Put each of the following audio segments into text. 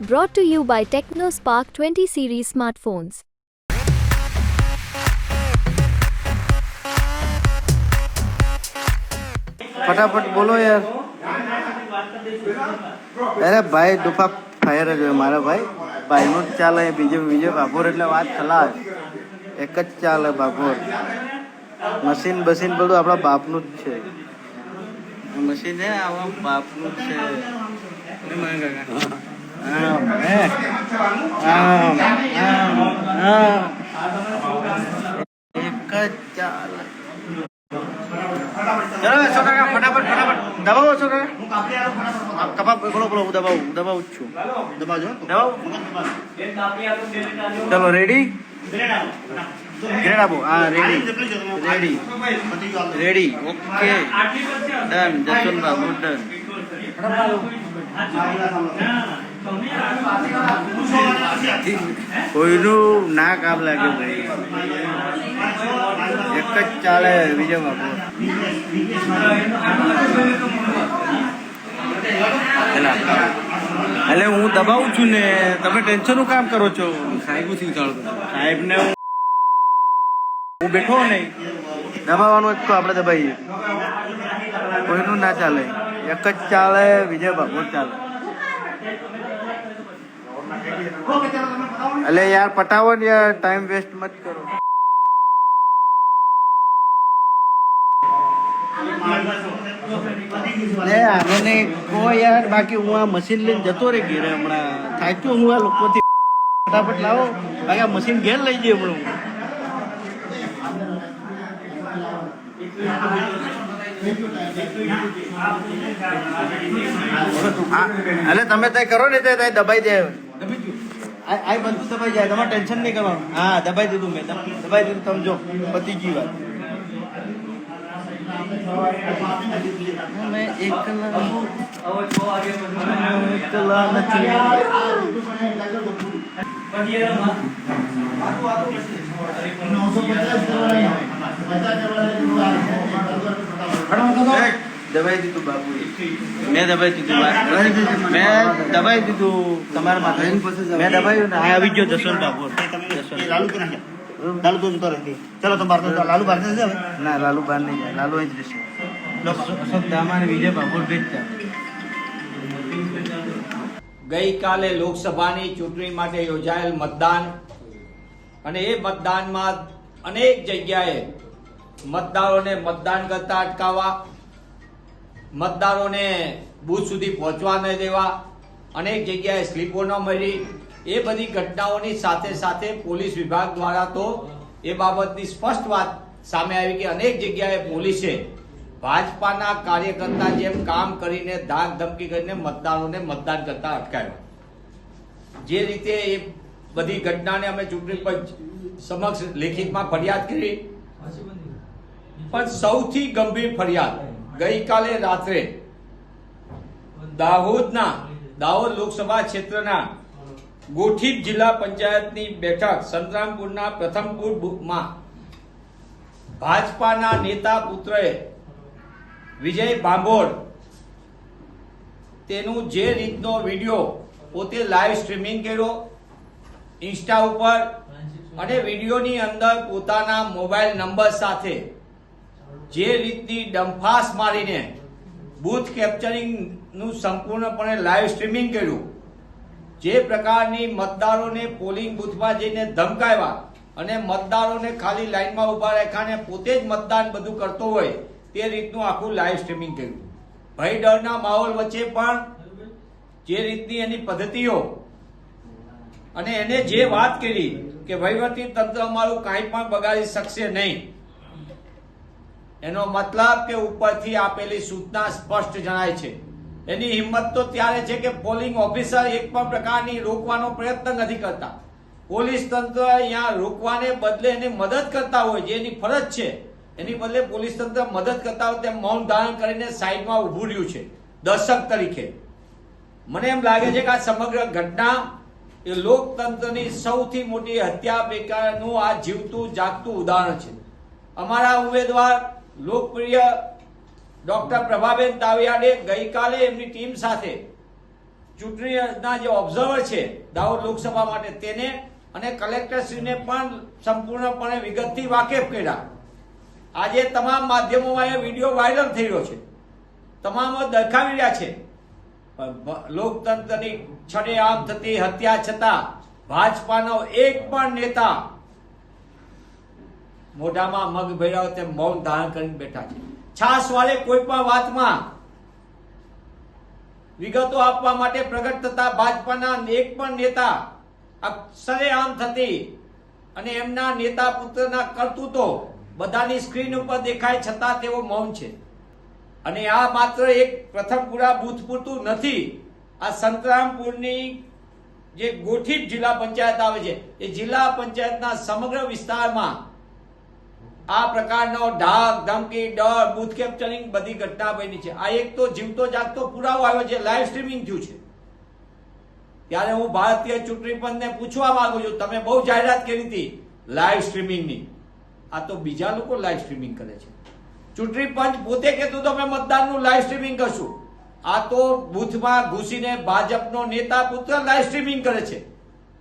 Brought to you by TechnoSpark 20 series smartphones. ફટાફટ બોલો યાર અરે ભાઈ દુફા ફાયર જ હોય મારા ભાઈ ભાઈનું જ ચાલે બીજો બીજો ભાભોર એટલે વાત ખલાસ એક જ ચાલે ભાભોર મશીન બસીન બધું આપણા બાપનું જ છે મશીન છે ને આપણા બાપનું જ છે? આમ, હે? આમ, આમ, આમ. એક જ ચાલે ચલો કાકા ફટાફટ ફટાફટ દબાવો છો કાકા કપા બોલો બોલો હું દબાવું દબાવું જ છું દબાવું ચલો રેડી ગ્રેડ આપો હા ready ready ready okay done Jaswant Babu done કોઈનું ના કામ લાગે ભાઈ. એક જ ચાલે વિજય બાપુ એટલે હું દબાવું છું ને, તમે ટેન્શનનું કામ કરો છો? સાહેબથી સાહેબ ને હું બેઠો નહીં. દબાવવાનું જ તો આપણે દબાઈએ. કોઈનું ના ચાલે. એક જ ચાલે વિજય બાબુ ચાલે. એટલે યાર પટાવો ને યાર ટાઈમ વેસ્ટ મત કરો. આને કહો યાર, બાકી હું આ મશીન લઈને જતો રે ઘેરે હમણાં. થાક્યો હું આ લોકોથી ફટાફટ લાવો. બાકી આ મશીન ઘેર લઈ જઈએ હમણાં અલે તમે તય કરો ને તે દબાઈ દે. આ આ બધું દબાઈ જાય તમારે ટેન્શન નહીં કરવાનું. હા દબાઈ દીધું મેં. દબ- દબાઈ દીધું તમે જો પતી ગઈ વાત. મેં એકલા એકલા નથી દબાઈ દીધું બાબુ મેં દબાઈ દીધું મેં દબાઈ દીધું તમારા માથે. મેં દબાયું ને આવી ગયો જસવંત બાપુ. લાલુ તો ચલો તો લાલુ બાર જશે ના લાલુ બહાર નહીં જાય. લાલુ અહીં જ રહેશે. અશોક દામાને વિજય બાબુ ભેજતા ગઈકાલે લોકસભાની ચૂંટણી માટે યોજાયેલ મતદાન અને એ મતદાનમાં અનેક જગ્યાએ મતદારોને મતદાન કરતા અટકાવવા મતદારોને બૂથ સુધી પહોંચવા ન દેવા, અનેક જગ્યાએ સ્લીપો ન મળી. એ બધી ઘટનાઓની સાથે સાથે પોલીસ વિભાગ દ્વારા તો એ બાબતની સ્પષ્ટ વાત સામે આવી કે અનેક જગ્યાએ પોલીસે ભાજપાના કાર્યકર્તા જેમ કામ કરીને ધાક ધમકી કરીને મતદારોને મતદાન કરતા અટકાવ્યા. જે રીતે એ બધી ઘટનાને અમે ચૂંટણી પંચ સમક્ષ લેખિતમાં ફરિયાદ કરી. પણ સૌથી ગંભીર ફરિયાદ ગઈકાલે રાત્રે દાહોદના, દાહોદ લોકસભા ક્ષેત્રના ગોઠીપ જિલ્લા પંચાયતની બેઠક સંતરામપુરના પ્રથમપુર બુથમાં ભાજપાના નેતા પુત્રએ વિજય ભાંભોળ તેનું જે રીતનો વીડિયો પોતે લાઈવ સ્ટ્રીમિંગ કર્યો ઇન્સ્ટા ઉપર અને વિડીયોની અંદર પોતાના મોબાઈલ નંબર સાથે જે રીતની ડંફાસ મારીને બૂથ કેપ્ચરિંગનું સંપૂર્ણપણે લાઈવ સ્ટ્રીમિંગ કર્યું, જે પ્રકારની મતદારોને પોલિંગ બૂથમાં જઈને ધમકાવ્યા અને મતદારોને ખાલી લાઈનમાં ઊભા રાખ્યા પોતે જ મતદાન બધું કરતો હોય તે રીતનું આખું લાઈવ સ્ટ્રીમિંગ કર્યું. ભય ડરના માહોલ વચ્ચે પણ જે રીતની એની પદ્ધતિઓ અને એને જે વાત કરી કે વહીવટી તંત્ર અમારું કાંઈ પણ બગાડી શકશે નહીં. એનો મતલબ કે ઉપરથી આપેલી સૂચના સ્પષ્ટ જણાય છે. એની હિંમત તો ત્યારે છે કે પોલિંગ ઓફિસર એક પણ પ્રકારની રોકવાનો પ્રયત્ન નથી કરતા. પોલીસ તંત્ર અહીંયા રોકવાને બદલે એને મદદ કરતા હોય જે એની ફરજ છે. એની બદલે પોલીસ તંત્ર મદદ કરતા હોય તેમ મૌન ધારણ કરીને સાઈડમાં ઊભું રહ્યું છે. દર્શક તરીકે. મને એમ લાગે છે કે આ સમગ્ર ઘટના એ લોકતંત્રની સૌથી મોટી હત્યા પ્રકારનું આ જીવતું, જાગતું ઉદાહરણ છે. અમારા ઉમેદવાર લોકપ્રિય ડોક્ટર પ્રભાબેન દાવિયાડે ગઈકાલે એમની ટીમ સાથે ચૂંટણીના જે ઓબ્ઝર્વર છે, દાહોદ લોકસભા માટે તેને અને કલેક્ટરશ્રીને પણ સંપૂર્ણપણે વિગતથી વાકેફ કર્યા. આજે તમામ માધ્યમોમાં એ વીડિયો વાયરલ થઈ રહ્યો છે. તમામ દરખાવી રહ્યા છે. લોકતંત્રની છડે છડેઆમ થતી હત્યા છતાં ભાજપાનો એક પણ નેતા મોઢામાં મગ ભર્યા તેમ મૌન ધારણ કરીને બેઠા છે. છાસ વાળે કોઈ પણ વાતમાં વિગતો આપવા માટે પ્રગટ થતા ભાજપાના એક પણ નેતા આ સરેઆમ થતી અને એમના નેતા પુત્રના કરતૂતો બધાની સ્ક્રીન ઉપર દેખાય છતાં તેઓ મૌન છે. અને આ માત્ર એક પ્રથમપુરા બુથ પૂરતું નથી. આ સંતરામપુરની જે ગોઠીપ જિલ્લા પંચાયત આવે છે, એ જિલ્લા પંચાયતના સમગ્ર વિસ્તારમાં આ પ્રકારનો ડાક ધમકી, ડર, બૂથ કેપ્ચરિંગ બધી ઘટના બની છે. આ એક તો જીવતો જાગતો પુરાવો આવ્યો છે લાઈવ સ્ટ્રીમિંગ થયું છે. ત્યારે હું ભારતીય ચૂંટણી પંચને પૂછવા માંગુ છું, તમે બહુ જાહેરાત કરી હતી લાઈવ સ્ટ્રીમિંગની આ તો બીજા લોકો લાઈવ સ્ટ્રીમિંગ કરે છે. ચૂંટણી પંચ પોતે કહેતું તો અમે મતદાનનું લાઈવ સ્ટ્રીમિંગ કરશું. આ તો બૂથમાં ઘૂસીને ભાજપનો નેતા પુત્ર લાઈવ સ્ટ્રીમિંગ કરે છે.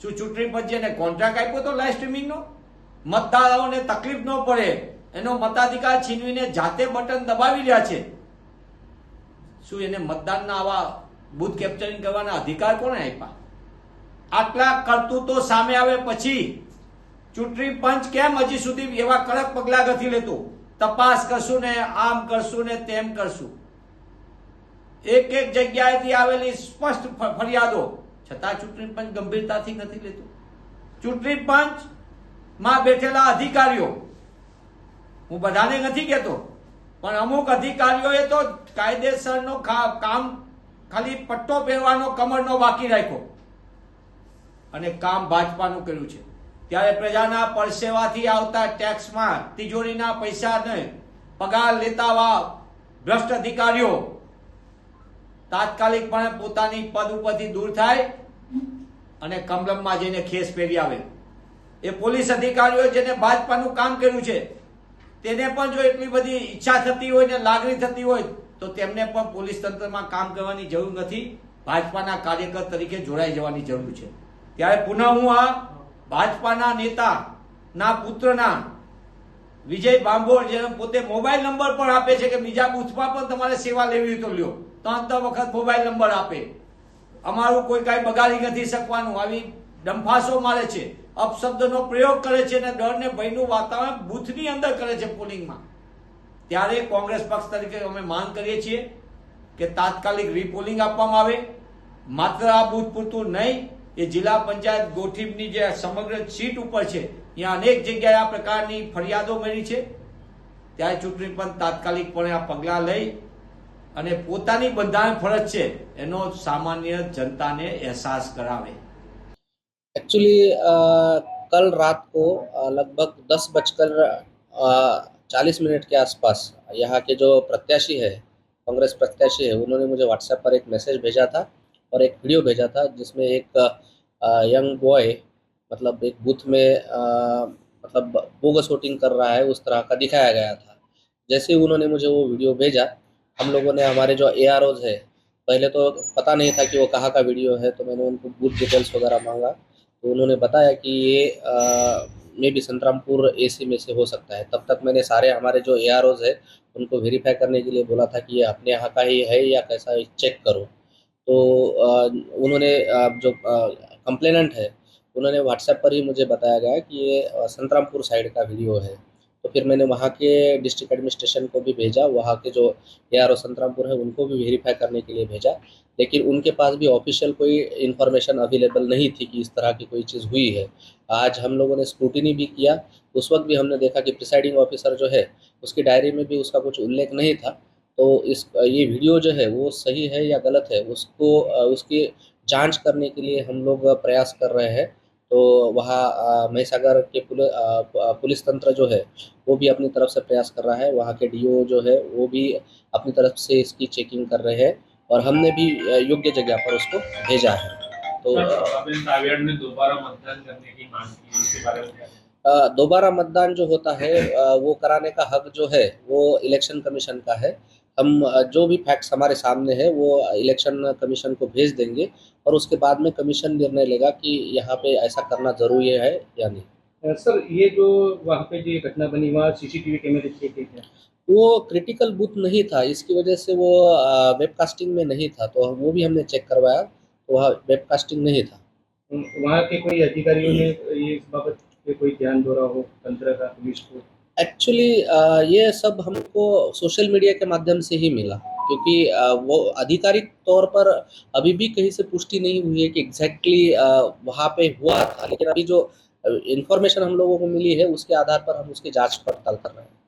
શું ચૂંટણી પંચે કોન્ટ્રાક્ટ આપ્યો તો લાઈવ સ્ટ્રીમિંગનો મતદારોને તકલીફ ન પડે. એનો મતાધિકાર છીનવીને જાતે બટન દબાવી રહ્યા છે. શું એને મતદાનના આવા બુથ કેપ્ચરિંગ કરવાના અધિકાર કોણે આપ્યા? આટલા કરતૂતો સામે આવે પછી ચૂંટણી પંચ કેમ હજી સુધી એવા કડક પગલા નથી લેતું? તપાસ કરશું ને આમ કરશું ને તેમ કરશું. એક એક જગ્યાએથી આવેલી સ્પષ્ટ ફરિયાદો છતાં ચૂંટણી પંચ ગંભીરતાથી નથી લેતું. ચૂંટણી પંચ માં બેઠેલા અધિકારીઓ. હું બધાને નથી કહેતો, પણ અમુક અધિકારીઓએ તો કાયદેસરનો કામ ખાલી પટ્ટો પહેરવાનો, કમરનો બાકી રાખ્યો. અને કામ ભાજપાનું કર્યું છે. ત્યારે પ્રજાના પરસેવાથી આવતા ટેક્સમાં તિજોરીના પૈસાને પગાર લેતાવા ભ્રષ્ટ અધિકારીઓ તાત્કાલિકપણે પોતાની પદ ઉપરથી દૂર થાય અને કમલમમાં જઈને ખેસ પહેરી આવે. એ પોલીસ અધિકારીઓ જેને ભાજપાનું કામ કર્યું છે, તેને પણ જો એટલી બધી ઈચ્છા થતી હોય ને લાગણી થતી હોય, તો તેમને પણ પોલીસ તંત્રમાં કામ કરવાની જરૂર નથી. ભાજપાના કાર્યકર તરીકે જોડાઈ જવાની જરૂર છે. ત્યારે પુનઃ હું આ ભાજપાના નેતા ના પુત્રના વિજય બાંભોર જે પોતે મોબાઈલ નંબર પણ આપે છે કે બીજા બુથમાં પણ તમારે સેવા લેવી હોય તો લ્યો. ત્રણ ત્રણ વખત મોબાઈલ નંબર આપે. અમારું કોઈ કાંઈ બગાડી નથી શકવાનું. આવી ડંફાસો મારે છે. અપશબ્દનો પ્રયોગ કરે છે અને ડર ને ભયનું વાતાવરણ બૂથની અંદર કરે છે પોલિંગમાં. ત્યારે કોંગ્રેસ પક્ષ તરીકે અમે માંગ કરીએ છીએ કે તાત્કાલિક રીપોલિંગ આપવામાં આવે. માત્ર આ બૂથ પૂરતું નહીં, એ જિલ્લા પંચાયત ગોઠીબની જે સમગ્ર સીટ ઉપર છે, ત્યાં અનેક જગ્યાએ આ પ્રકારની ફરિયાદો મળી છે. ત્યારે ચૂંટણી પંચ તાત્કાલિકપણે આ પગલાં લઈ અને પોતાની બંધારણ ફરજ છે, એનો સામાન્ય જનતાને અહેસાસ કરાવે. एक्चुअली कल रात को अ, लगभग दस बजकर चालीस मिनट के आसपास यहाँ के जो प्रत्याशी है कांग्रेस प्रत्याशी है उन्होंने मुझे व्हाट्सएप पर एक मैसेज भेजा था और एक वीडियो भेजा था जिसमें एक यंग बॉय मतलब एक बूथ में मतलब बोगस वोटिंग कर रहा है उस तरह का दिखाया गया था। जैसे ही उन्होंने मुझे वो वीडियो भेजा हम लोगों ने हमारे जो ए है पहले तो पता नहीं था कि वो कहाँ का वीडियो है तो मैंने उनको बूथ डिटेल्स वगैरह मांगा। तो उन्होंने बताया कि ये मे भी संतरामपुर एसी में से हो सकता है। तब तक मैंने सारे हमारे जो ए आर है उनको वेरीफाई करने के लिए बोला था कि ये अपने यहाँ का ही है या कैसा है चेक करो। तो आ, उन्होंने आ, जो कंप्लेनेंट है उन्होंने व्हाट्सएप पर ही मुझे बताया गया कि ये संतरामपुर साइड का वीडियो है। तो फिर मैंने वहाँ के डिस्ट्रिक्ट एडमिनिस्ट्रेशन को भी भेजा, वहाँ के जो ए आर ओ संतरामपुर है उनको भी वेरीफाई करने के लिए भेजा। लेकिन उनके पास भी ऑफिशियल कोई इन्फॉर्मेशन अवेलेबल नहीं थी कि इस तरह की कोई चीज़ हुई है। आज हम लोगों ने स्क्रूटिनी भी किया, उस वक्त भी हमने देखा कि प्रिसाइडिंग ऑफिसर जो है, उसकी डायरी में भी उसका कुछ उल्लेख नहीं था। तो इस, ये वीडियो जो है, वो सही है या गलत है, उसको, उसकी जाँच करने के लिए हम लोग प्रयास कर रहे हैं। तो वहाँ महिसागर के पुल, पुलिस तंत्र जो है वो भी अपनी तरफ़ से प्रयास कर रहा है। वहाँ के डीओ जो है वो भी अपनी तरफ़ से इसकी चेकिंग कर रहे हैं और हमने भी योग्य जगह पर उसको भेजा है। तो अ, दोबारा मतदान जो होता है वो कराने का हक जो है वो इलेक्शन कमीशन का है। हम जो भी फैक्ट्स हमारे सामने है वो इलेक्शन कमीशन को भेज देंगे और उसके बाद में कमीशन निर्णय लेगा कि यहाँ पे ऐसा करना ज़रूरी है या नहीं। सर ये जो वहाँ पे जो घटना बनी वहाँ सीसीटीवी कैमरे वो क्रिटिकल बूथ नहीं था इसकी वजह से वो वेबकास्टिंग में नहीं था तो वो भी हमने चेक करवाया तो वहाँ वेबकास्टिंग नहीं था। वहाँ के कोई अधिकारियों ने ये इस बाबत पे कोई ध्यान दो रहा हो तंत्र का पुलिस को? एक्चुअली ये सब हमको सोशल मीडिया के माध्यम से ही मिला, क्योंकि वो आधिकारिक तौर पर अभी भी कहीं से पुष्टि नहीं हुई है कि एग्जैक्टली वहाँ पे हुआ था, लेकिन अभी जो इन्फॉर्मेशन हम लोगों को मिली है, उसके आधार पर हम उसकी जाँच पड़ताल कर रहे हैं।